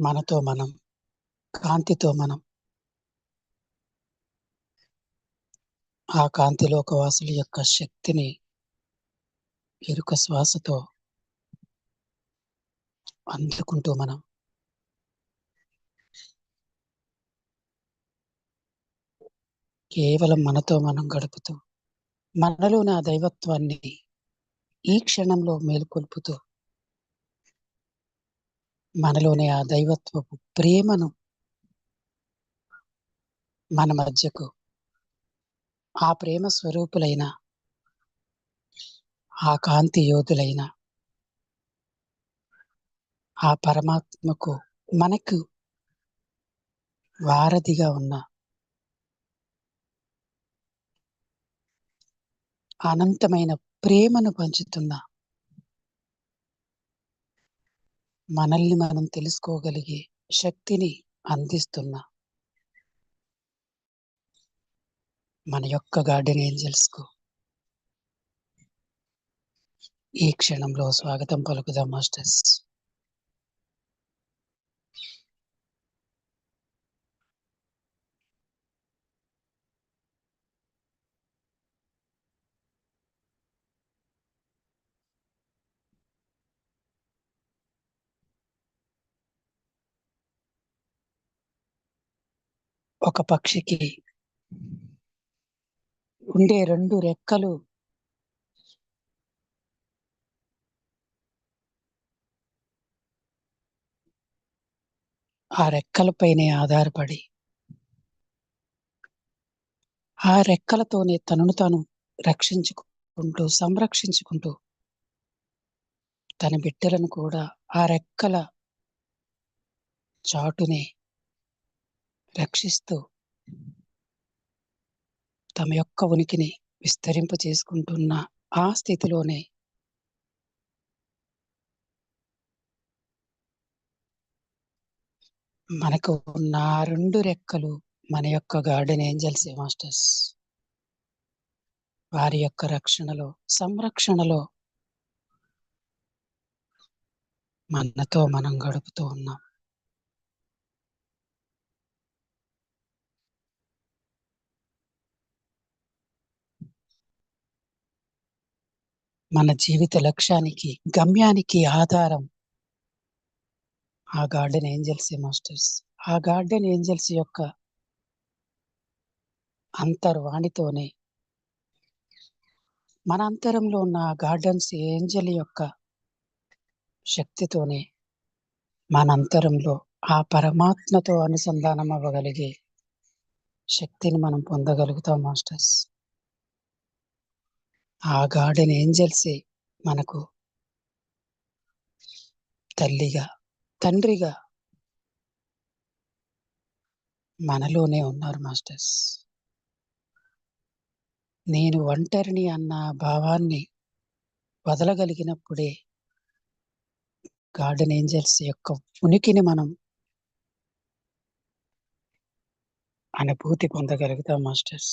మనతో మనం కాంతితో మనం. ఆ కాంతి లోకవాసుల యొక్క శక్తిని ఎరుక శ్వాసతో అందుకుంటూ మనం. కేవలం మనతో మనం గడుపుతూ మనలోని ఆ దైవత్వాన్ని ఈ క్షణంలో మేలుకొల్పుతూ మనలోని ఆ దైవత్వపు ప్రేమను మన మధ్యకు ఆ ప్రేమ స్వరూపులైన ఆ కాంతి యోధులైన ఆ పరమాత్మకు మనకు వారధిగా ఉన్న అనంతమైన ప్రేమను పంచుతున్న మనల్ని మనం తెలుసుకోగలిగే శక్తిని అందిస్తున్న మన యొక్క గార్డెన్ ఏంజల్స్కు ఈ క్షణంలో స్వాగతం పలుకుదాం మాస్టర్స్. ఒక పక్షికి ఉండే రెండు రెక్కలు ఆ రెక్కలపైనే ఆధారపడి ఆ రెక్కలతోనే తనను తాను రక్షించుకుంటూ సంరక్షించుకుంటూ తన బిడ్డలను కూడా ఆ రెక్కల చాటునే రక్షిస్తూ తమ యొక్క ఉనికిని విస్తరింప చేసుకుంటున్న ఆ స్థితిలోనే మనకు ఉన్న రెండు రెక్కలు మన యొక్క గార్డెన్ ఏంజల్స్ మాస్టర్స్? వారి యొక్క రక్షణలో సంరక్షణలో మనతో మనం గడుపుతూ ఉన్నాం. మన జీవిత లక్ష్యానికి గమ్యానికి ఆధారం ఆ గార్డెన్ ఏంజల్స్ మాస్టర్స్. ఆ గార్డెన్ ఏంజల్స్ యొక్క అంతర్వాణితోనే మన అంతరంలో ఉన్న ఆ గార్డెన్స్ ఏంజల్ యొక్క శక్తితోనే మన అంతరంలో ఆ పరమాత్మతో అనుసంధానం అవ్వగలిగే శక్తిని మనం పొందగలుగుతాం మాస్టర్స్. ఆ గార్డెన్ ఏంజల్సే మనకు. తల్లిగా తండ్రిగా మనలోనే ఉన్నారు మాస్టర్స్. నేను ఒంటరిని అన్న భావాన్ని వదలగలిగినప్పుడే గార్డెన్ ఏంజల్స్ యొక్క ఉనికిని మనం అనుభూతి పొందగలుగుతాం మాస్టర్స్.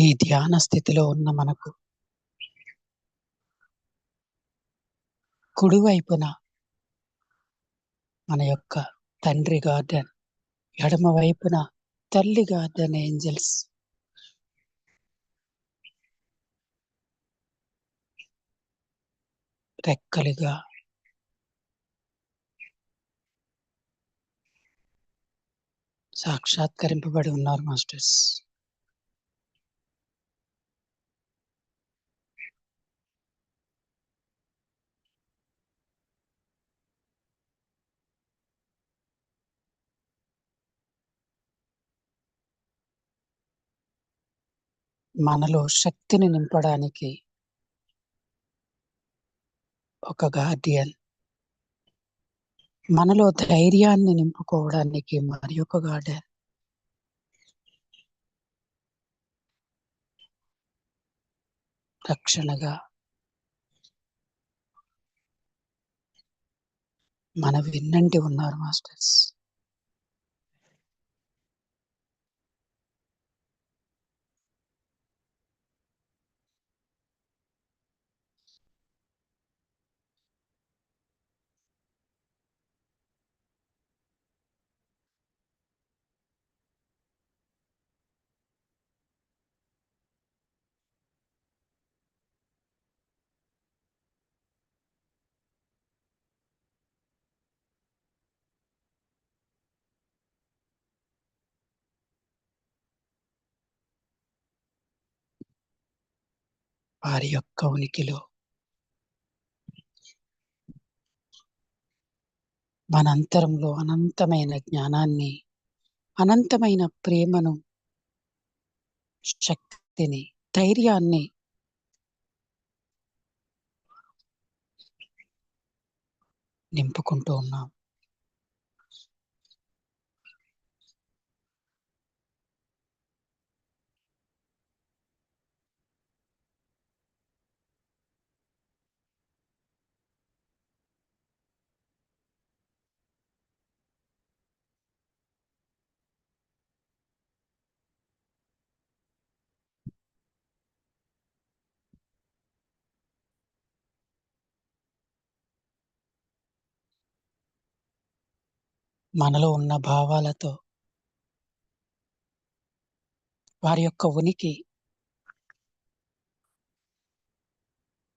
ఈ ధ్యాన స్థితిలో ఉన్న మనకు. కుడివైపున మన యొక్క తండ్రి గార్డెన్ ఎడమ వైపున తల్లి గార్డెన్ ఏంజల్స్. రెక్కలుగా సాక్షాత్కరింపబడి ఉన్నారు మాస్టర్స్. మనలో శక్తిని నింపడానికి ఒక గార్డియన్ మనలో ధైర్యాన్ని నింపుకోవడానికి మరి ఒక గార్డెన్ రక్షణగా మన విన్నంటి ఉన్నారు మాస్టర్స్ వారి యొక్క ఉనికిలో. మన అంతరంలో అనంతమైన జ్ఞానాన్ని అనంతమైన ప్రేమను శక్తిని ధైర్యాన్ని నింపుకుంటూ ఉన్నాం. మనలో ఉన్న భావాలతో వారి యొక్క ఉనికి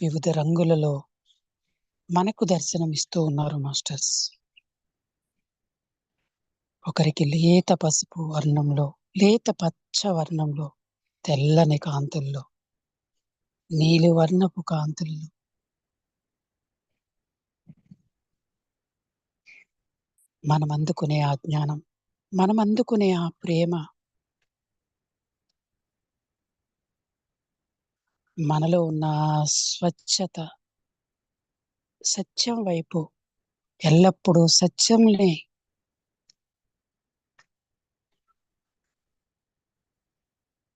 వివిధ రంగులలో మనకు దర్శనమిస్తూ ఉన్నారు మాస్టర్స్. ఒకరికి లేత పసుపు వర్ణంలో లేత పచ్చ వర్ణంలో తెల్లని కాంతుల్లో నీలి వర్ణపు కాంతుల్లో మనం అందుకునే ఆ జ్ఞానం మనం అందుకునే ఆ ప్రేమ మనలో ఉన్న స్వచ్ఛత సత్యం వైపు ఎల్లప్పుడూ సత్యంనే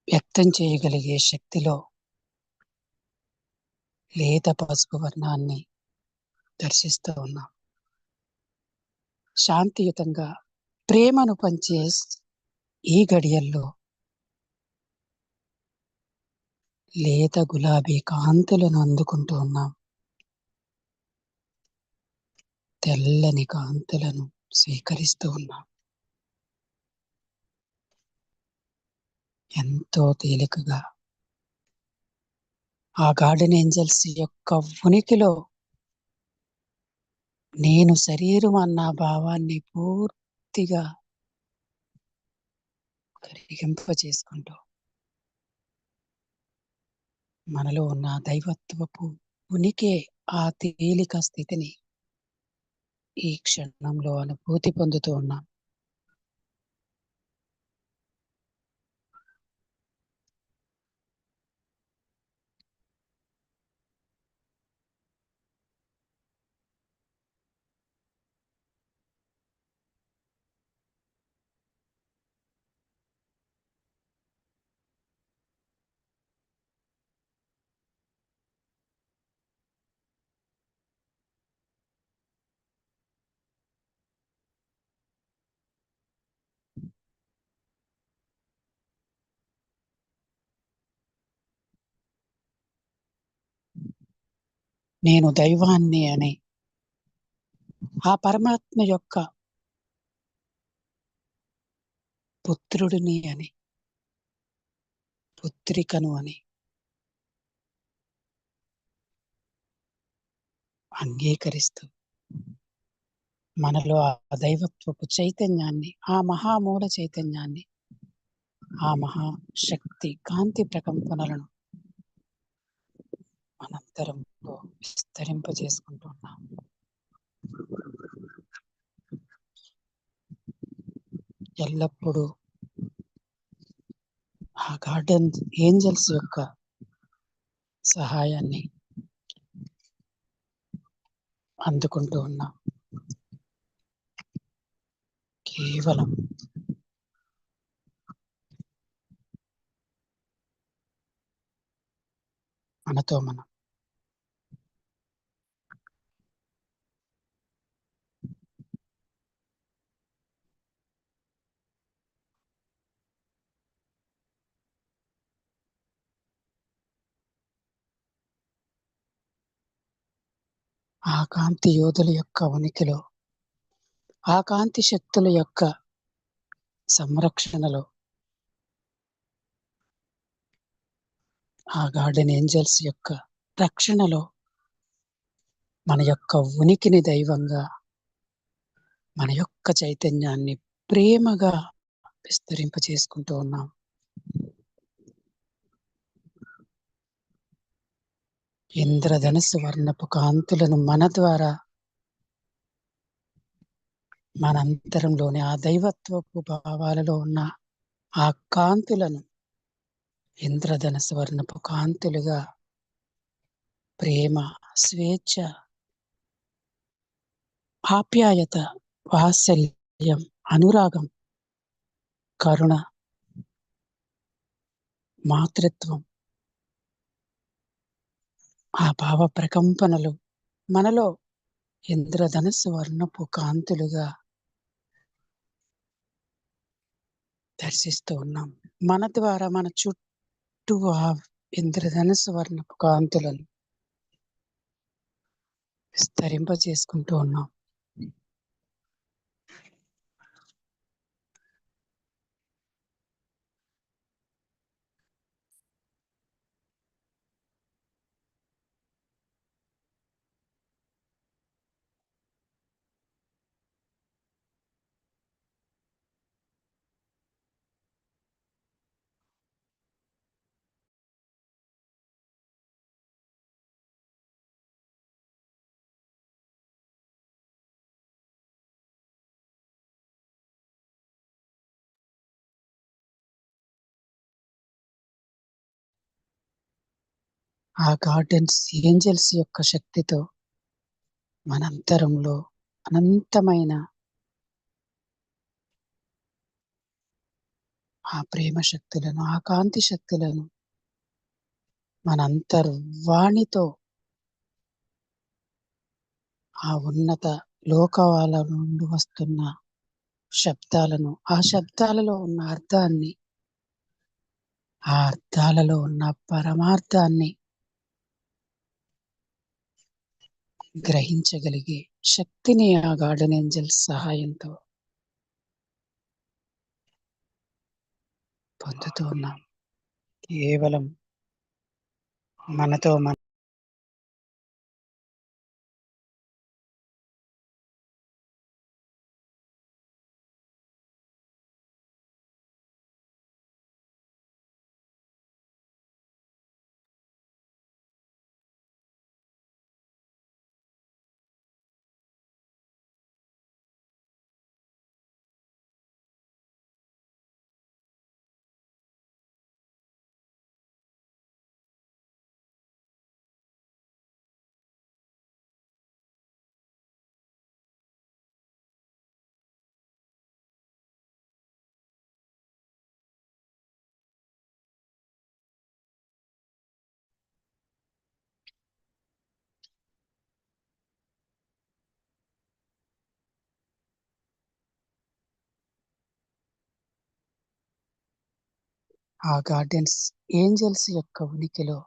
వ్యక్తం చేయగలిగే శక్తిలో లేత పసుపు వర్ణాన్ని దర్శిస్తూ ఉన్నాం. శాంతియుతంగా ప్రేమను పంచే ఈ గడియల్లో లేత గులాబీ కాంతులను అందుకుంటూ ఉన్నాం. తెల్లని కాంతులను స్వీకరిస్తూ ఉన్నాం. ఎంతో తేలికగా ఆ గార్డెన్ ఏంజల్స్ యొక్క ఉనికిలో నేను శరీరం అన్న భావాన్ని పూర్తిగా కరిగింప చేసుకుంటూ మనలో ఉన్న దైవత్వపు ఉనికి ఆ తేలిక స్థితిని ఈ క్షణంలో అనుభూతి పొందుతూ ఉన్నాం. నేను దైవాన్ని అని. ఆ పరమాత్మ యొక్క పుత్రుడిని అని. పుత్రికను అని. అంగీకరిస్తూ మనలో ఆ దైవత్వపు చైతన్యాన్ని ఆ మహామూల చైతన్యాన్ని ఆ మహాశక్తి కాంతి ప్రకంపనలను అనంతరంలో విస్తరింపజేసుకుంటున్నాం. ఎల్లప్పుడూ ఆ గార్డెన్ ఏంజల్స్ యొక్క సహాయాన్ని అందుకుంటూ ఉన్నాం. కేవలం మనతో మనం ఆ కాంతి యోధుల యొక్క ఉనికిలో ఆ కాంతి శక్తుల యొక్క సంరక్షణలో. ఆ గార్డెన్ ఏంజల్స్ యొక్క రక్షణలో మన యొక్క ఉనికిని దైవంగా మన యొక్క చైతన్యాన్ని ప్రేమగా విస్తరింప చేసుకుంటూ ఉన్నాం. ఇంద్రధనుసు వర్ణపు కాంతులను మన ద్వారా మన అంతరంలోని ఆ దైవత్వపు భావాలలో ఉన్న ఆ కాంతులను ఇంద్రధనుసు వర్ణపు కాంతులుగా ప్రేమ స్వేచ్ఛ ఆప్యాయత వాత్సల్యం అనురాగం కరుణ మాతృత్వం ఆ భావ ప్రకంపనలు మనలో ఇంద్రధనుస్సు వర్ణపు కాంతులుగా దర్శిస్తూ ఉన్నాం. మన ద్వారా మన చుట్టూ ఆ ఇంద్రధనస్సు వర్ణపు కాంతులను విస్తరింప చేసుకుంటూ ఉన్నాం. ఆ గార్డెన్స్ ఏంజల్స్ యొక్క శక్తితో మనంతరంలో అనంతమైన ఆ ప్రేమ శక్తులను ఆ కాంతి శక్తులను మనంతర్వాణితో ఆ ఉన్నత లోకవాల నుండి వస్తున్న శబ్దాలను ఆ శబ్దాలలో ఉన్న అర్థాన్ని ఆ అర్థాలలో ఉన్న పరమార్థాన్ని గ్రహించగలిగే శక్తిని ఆ గార్డెన్ ఏంజల్ సహాయంతో పొందుతూ ఉన్నాం. కేవలం మనతో మన ఆ గార్డెన్స్ ఏంజల్స్ యొక్క ఉనికిలో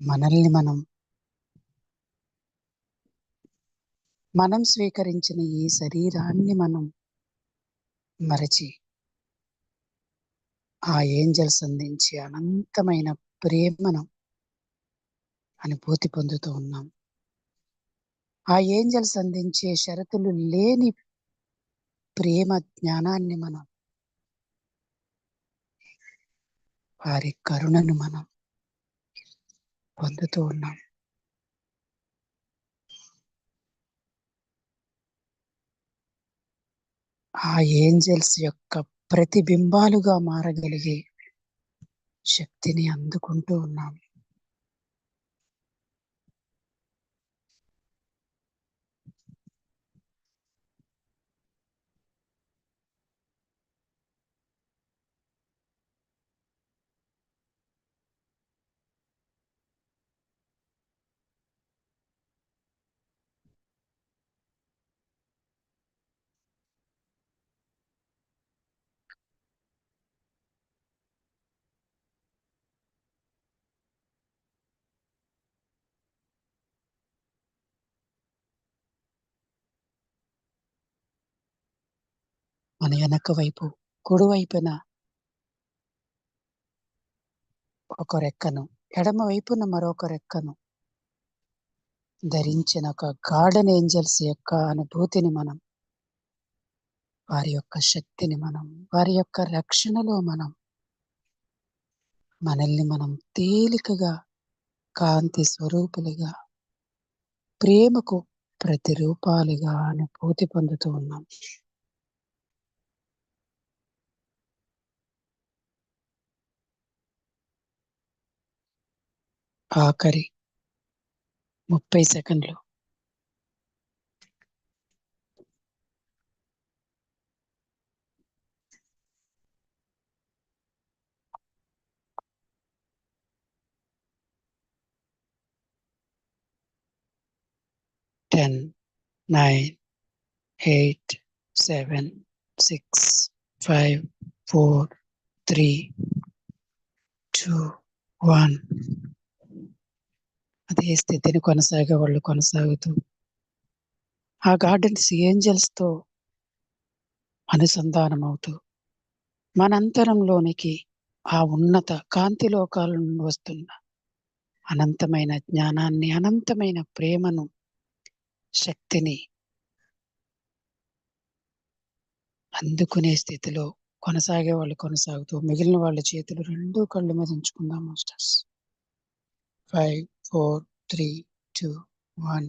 మనల్ని మనం మనం స్వీకరించిన ఈ శరీరాన్ని మనం మరచి ఆ ఏంజల్స్ అందించి అనంతమైన ప్రేమను అనుభూతి పొందుతూ ఉన్నాం. ఆ ఏంజల్స్ అందించే షరతులు లేని ప్రేమ జ్ఞానాన్ని మనం వారి కరుణను మనం పొందుతూ ఉన్నాం. ఆ ఏంజల్స్ యొక్క ప్రతిబింబాలుగా మారగలిగే శక్తిని అందుకుంటూ ఉన్నాం. మన వెనక వైపు కుడివైపున ఒక రెక్కను ఎడమ వైపున మరొక రెక్కను ధరించిన ఒక గార్డెన్ ఏంజల్స్ యొక్క అనుభూతిని మనం వారి యొక్క శక్తిని మనం వారి యొక్క రక్షణలో మనం మనల్ని మనం తేలికగా కాంతి స్వరూపులుగా ప్రేమకు ప్రతిరూపాలుగా అనుభూతి పొందుతూ ఉన్నాం. ఆఖరి ముప్పై సెకండ్లు. Ten nine eight seven six five four three two one. అదే స్థితిని కొనసాగే వాళ్ళు కొనసాగుతూ ఆ గార్డెన్స్ ఏంజల్స్తో అనుసంధానం అవుతూ మనంతరంలోనికి ఆ ఉన్నత కాంతి లోకాల నుండి వస్తున్న అనంతమైన జ్ఞానాన్ని అనంతమైన ప్రేమను శక్తిని అందుకునే స్థితిలో కొనసాగే వాళ్ళు కొనసాగుతూ మిగిలిన వాళ్ళ చేతులు రెండు కళ్ళు మీద ఉంచుకుందాం masters. Five four three two one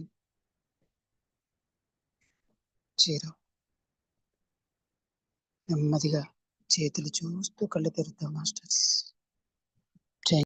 zero నెమ్మదిగా చేతులు చూస్తూ కళ్ళు తెరుద్దాం మాస్టర్స్.